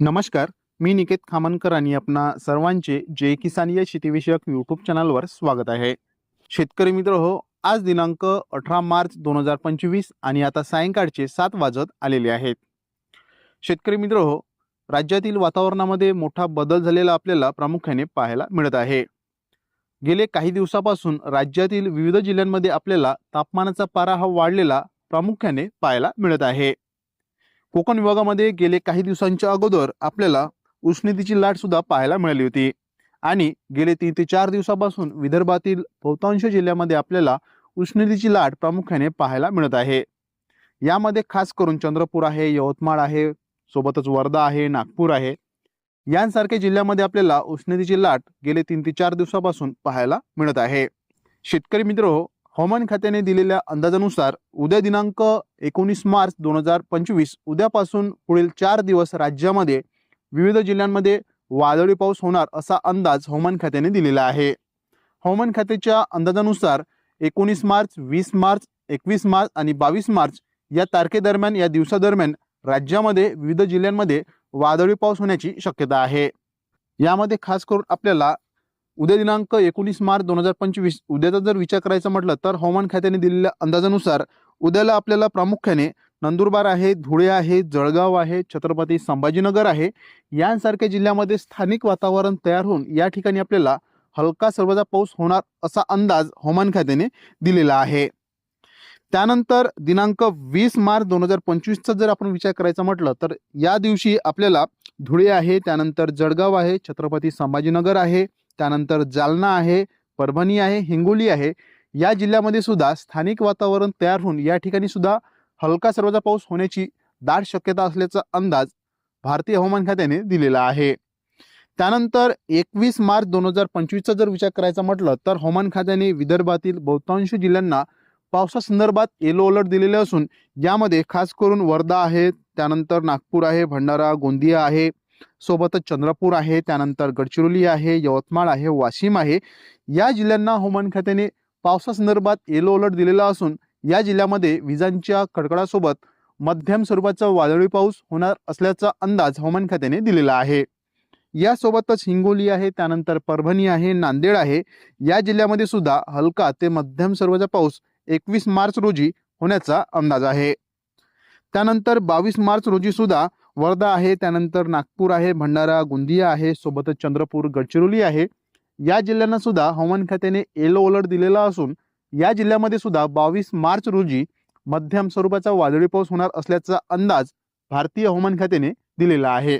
नमस्कार मी निकेत खामनकर आणि आपणा सर्वांचे जे किसान या शेतीविषयक यूट्यूब चॅनलवर स्वागत आहे. शेतकरी मित्र हो आज दिनांक अठरा मार्च दोन हजार पंचवीस आणि आता सायंकाळचे सात वाजत आलेले आहेत. शेतकरी मित्र हो राज्यातील वातावरणामध्ये मोठा बदल झालेला आपल्याला प्रामुख्याने पाहायला मिळत आहे. गेले काही दिवसापासून राज्यातील विविध जिल्ह्यांमध्ये आपल्याला तापमानाचा पारा हा वाढलेला प्रामुख्याने पाहायला मिळत आहे. कोकण विभागामध्ये गेले काही दिवसांच्या अगोदर आपल्याला उष्णतेची लाट सुद्धा पाहायला मिळाली होती. आणि गेले तीन ते चार दिवसापासून विदर्भातील बहुतांश जिल्ह्यामध्ये आपल्याला उष्णतेची लाट प्रामुख्याने पाहायला मिळत आहे. यामध्ये खास करून चंद्रपूर आहे यवतमाळ आहे सोबतच वर्धा आहे नागपूर आहे. यांसारख्या जिल्ह्यामध्ये आपल्याला उष्णतेची लाट गेले तीन ते चार दिवसापासून पाहायला मिळत आहे. शेतकरी मित्र हो, हवामान खात्याने दिलेल्या अंदाजानुसार उद्या दिनांक एकोणीस मार्च दोन हजार पंचवीस उद्यापासून पुढील चार दिवस राज्यामध्ये विविध जिल्ह्यांमध्ये वादळी पाऊस होणार असा अंदाज हवामान खात्याने दिलेला आहे. हवामान खात्याच्या अंदाजानुसार एकोणीस मार्च वीस मार्च एकवीस मार्च आणि बावीस मार्च या तारखेदरम्यान या दिवसादरम्यान राज्यामध्ये विविध जिल्ह्यांमध्ये वादळी पाऊस होण्याची शक्यता आहे. यामध्ये खास करून आपल्याला उद्या दिनांक एकोणीस मार्च दोन हजार पंचवीस. उद्याचा जर विचार करायचा म्हटलं तर हवामान खात्याने दिलेल्या अंदाजानुसार उद्याला आपल्याला प्रामुख्याने नंदुरबार आहे धुळे आहे जळगाव आहे छत्रपती संभाजीनगर आहे. यांसारख्या जिल्ह्यामध्ये स्थानिक वातावरण तयार होऊन या ठिकाणी आपल्याला हलका सर्वजा पाऊस होणार असा अंदाज हवामान खात्याने दिलेला आहे. त्यानंतर दिनांक वीस मार्च दोन हजार पंचवीसचा जर आपण विचार करायचा म्हटलं तर या दिवशी आपल्याला धुळे आहे त्यानंतर जळगाव आहे छत्रपती संभाजीनगर आहे त्यानंतर जालना आहे परभणी आहे हिंगोली आहे. या जिल्ह्यामध्ये सुद्धा स्थानिक वातावरण तयार होऊन या ठिकाणी सुद्धा हलका सर्वचा पाऊस होण्याची दाट शक्यता असल्याचा अंदाज भारतीय हवामान खात्याने दिलेला आहे. त्यानंतर एकवीस मार्च दोन हजार पंचवीसचा जर विचार करायचा म्हटलं तर हवामान खात्याने विदर्भातील बहुतांश जिल्ह्यांना पावसासंदर्भात येलो अलर्ट दिलेले असून यामध्ये खास करून वर्धा आहे त्यानंतर नागपूर आहे भंडारा गोंदिया आहे. सोबतच चंद्रपूर आहे त्यानंतर गडचिरोली आहे यवतमाळ आहे वाशिम आहे. या जिल्ह्यांना हवामान खात्याने पावसासंदर्भात येलो अलर्ट दिलेला असून या जिल्ह्यामध्ये विजांच्या कडकडासोबत मध्यम स्वरूपाचा वादळी पाऊस होणार असल्याचा अंदाज हवामान खात्याने दिलेला आहे. यासोबतच हिंगोली आहे त्यानंतर परभणी आहे नांदेड आहे. या जिल्ह्यामध्ये सुद्धा हलका ते मध्यम स्वरूपाचा पाऊस एकवीस मार्च रोजी होण्याचा अंदाज आहे. त्यानंतर बावीस मार्च रोजी सुद्धा वर्धा आहे त्यानंतर नागपूर आहे भंडारा गोंदिया आहे सोबतच चंद्रपूर गडचिरोली आहे. या जिल्ह्यांना सुद्धा हवामान खात्याने येलो अलर्ट दिलेला असून या जिल्ह्यामध्ये सुद्धा बावीस मार्च रोजी मध्यम स्वरूपाचा वादळी पाऊस होणार असल्याचा अंदाज भारतीय हवामान खात्याने दिलेला आहे.